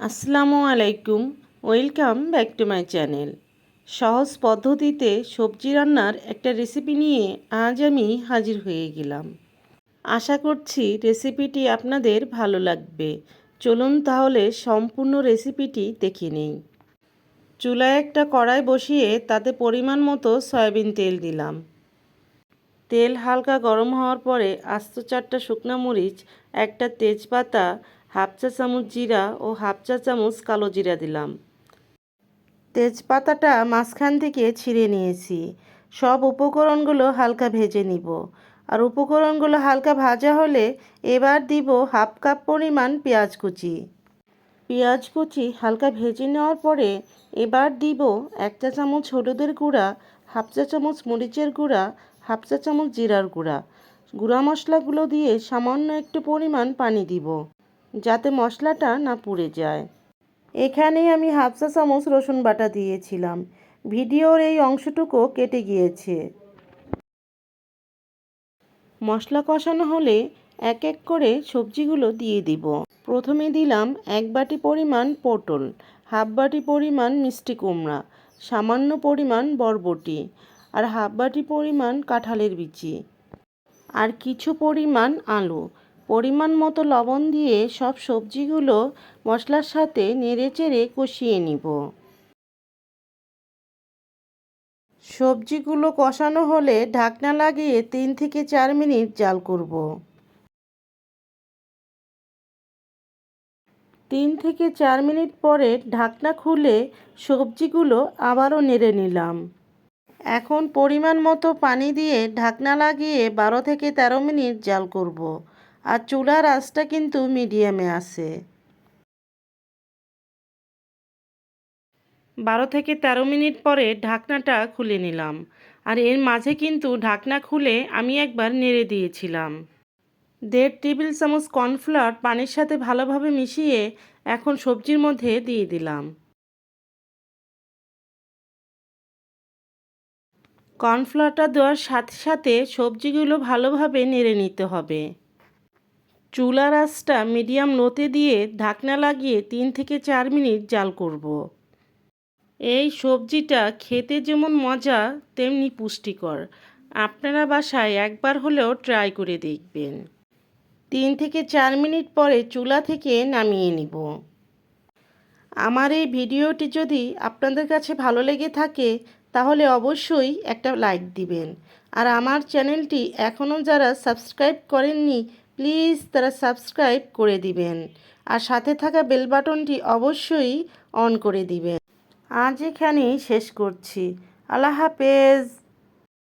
আসসালামু আলাইকুম, welcome back to my channel. সহজ পদ্ধতিতে সবজি রান্নার একটা রেসিপি নিয়ে আজ আমি হাজির হয়ে গেলাম। আশা করছি রেসিপিটি আপনাদের ভালো লাগবে। চলুন তাহলে সম্পূর্ণ রেসিপিটি দেখে নেই। চুলায় একটা কড়াই বসিয়ে তাতে পরিমাণ মতো সয়াবিন তেল দিলাম। তেল হালকা গরম হওয়ার পরে আস্ত চারটা শুকনো মরিচ, একটা তেজপাতা হাফ চা চামচ জিরা ও হাফ চা চামচ কালো জিরা দিলাম। তেজপাতাটা মাঝখান থেকে ছিঁড়ে নিয়েছি। সব উপকরণগুলো হালকা ভেজে নিব। আর উপকরণগুলো হালকা ভাজা হলে এবার দিব হাফ কাপ পরিমাণ পেঁয়াজ কুচি। পেঁয়াজ কুচি হালকা ভেজে নেওয়ার পরে এবার দিব এক চা চামচ হলুদের গুঁড়া, হাফ চা চামচ মরিচের গুঁড়া, হাফ চা চামচ জিরার গুঁড়া। গুঁড়া মশলাগুলো দিয়ে সামান্য একটু পরিমাণ পানি দিব। যাতে মশলাটা না পুড়ে যায়। এখানে আমি হাফ চা চামচ রসুন বাটা দিয়েছিলাম। ভিডিওর এই অংশটুকু কেটে গিয়েছে। মশলা কষানো হলে এক এক করে সবজিগুলো দিয়ে দিব। প্রথমে দিলাম এক বাটি পরিমাণ পটল, হাফ বাটি পরিমাণ মিষ্টি কুমড়া, সামান্য পরিমাণ বরবটি আর হাফ বাটি পরিমাণ কাঁঠালের বিচি। আর কিছু পরিমাণ আলু পরিমাণ মতো লবণ দিয়ে সব সবজিগুলো মশলার সাথে নেড়েচেড়ে কষিয়ে নিব। সবজিগুলো কষানো হলে ঢাকনা লাগিয়ে তিন থেকে চার মিনিট জাল করব। তিন থেকে চার মিনিট পরে ঢাকনা খুলে সবজিগুলো আবারও নেড়ে নিলাম। এখন পরিমাণ মতো পানি দিয়ে ঢাকনা লাগিয়ে বারো থেকে তেরো মিনিট জাল করব। আর চুলার আঁচটা কিন্তু মিডিয়ামে আছে। বারো থেকে তেরো মিনিট পরে ঢাকনাটা খুলে নিলাম। আর এর মাঝে কিন্তু ঢাকনা খুলে আমি একবার নেড়ে দিয়েছিলাম। দেড় টেবিল চামচ কর্নফ্লাওয়ার পানির সাথে ভালোভাবে মিশিয়ে এখন সবজির মধ্যে দিয়ে দিলাম। কর্নফ্লাওয়ারটা দেওয়ার সাথে সাথে সবজিগুলো ভালোভাবে নেড়ে নিতে হবে। চুলার আঁচটা মিডিয়াম লোতে দিয়ে ঢাকনা লাগিয়ে তিন থেকে চার মিনিট জাল করব। এই সবজিটা খেতে যেমন মজা, তেমনি পুষ্টিকর। আপনারা বাসায় একবার হলেও ট্রাই করে দেখবেন। তিন থেকে চার মিনিট পরে চুলা থেকে নামিয়ে নিব। আমার এই ভিডিওটি যদি আপনাদের কাছে ভালো লেগে থাকে, তাহলে অবশ্যই একটা লাইক দিবেন। আর আমার চ্যানেলটি এখনও যারা সাবস্ক্রাইব করেননি প্লিজ তারা সাবস্ক্রাইব করে দিবেন। আর সাথে থাকা বেল বাটনটি অবশ্যই অন করে দিবেন। আজ এখানেই শেষ করছি। আল্লাহ হাফেজ।